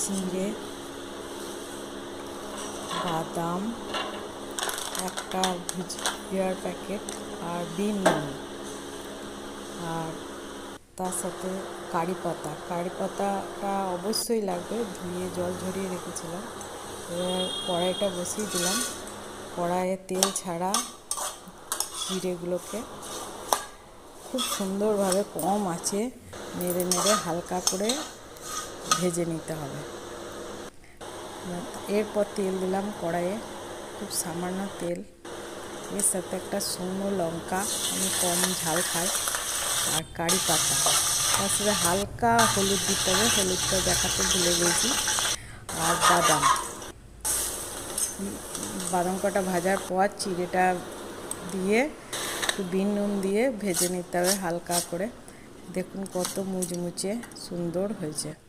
জিরে বাদাম, একটা ভুজিয়ার প্যাকেট আর বিন নুন আর তার সাথে কারি পাতা। কারি পাতাটা অবশ্যই লাগবে। ধুয়ে জল ঝরিয়ে রেখেছিলাম। এবার কড়াইটা বসিয়ে দিলাম। কড়াইয়ে তেল ছাড়া জিরেগুলোকে খুব সুন্দরভাবে কম আছে নেড়ে নেড়ে হালকা করে ভেজে নিতে হবে। এরপর তেল দিলাম কড়াইয়ে। খুব সামান্য তেল। এর সাথে একটা শুকনো লঙ্কা, আমি কম ঝাল খাই। আর কারি পাতা। তার সাথে হালকা হলুদ দিতে হবে। হলুদটা দেখাতে ভুলে গেছি। আর বাদাম। বাদাম কটা ভাজার পর চিড়েটা দিয়ে একটু বিন নুন দিয়ে ভেজে নিতে হবে হালকা করে। দেখুন কত মুচমুচে সুন্দর হয়েছে।